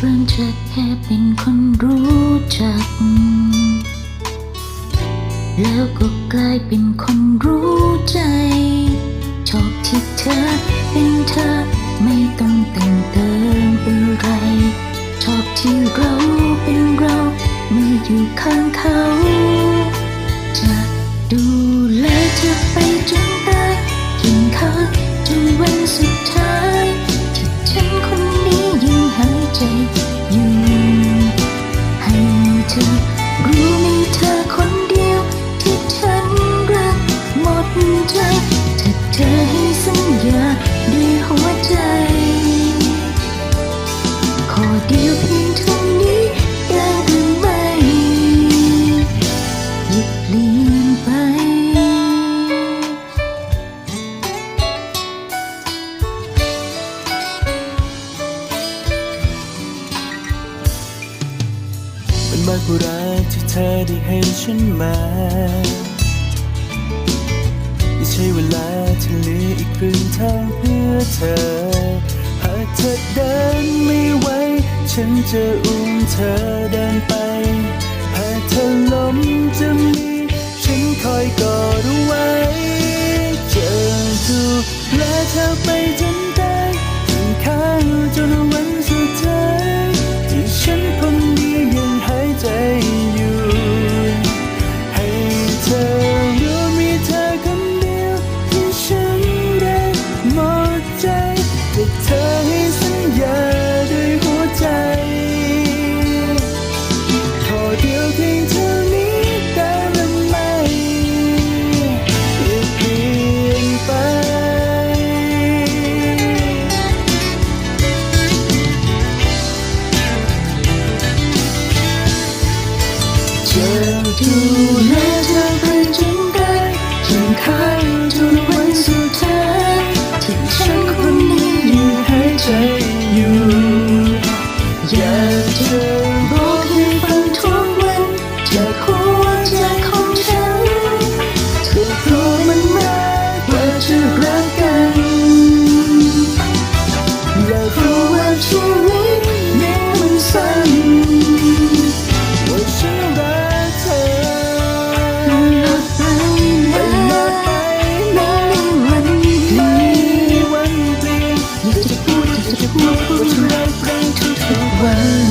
เริ่มจากแค่เป็นคนรู้จัก แล้วก็กลายเป็นคนรู้ใจชอบที่เธอเป็นเธอไม่ต้องแต่งเติมอะไรชอบที่เราเป็นเราเมื่ออยู่ข้างเขา ห กกรักที่เธอได้ให้ฉันมาไม่ใช่เวลาที่เหลืออีกครึ่งทางเพื่อเธอ หากเธอเดินไม่ไหวฉันจะอุ้มเธอเดินไป หากเธอล้มจะมีฉันคอยกอดไว้เจะดูแลเธอไปจนได้ถึงข้างจนวัน จะดูแล 关。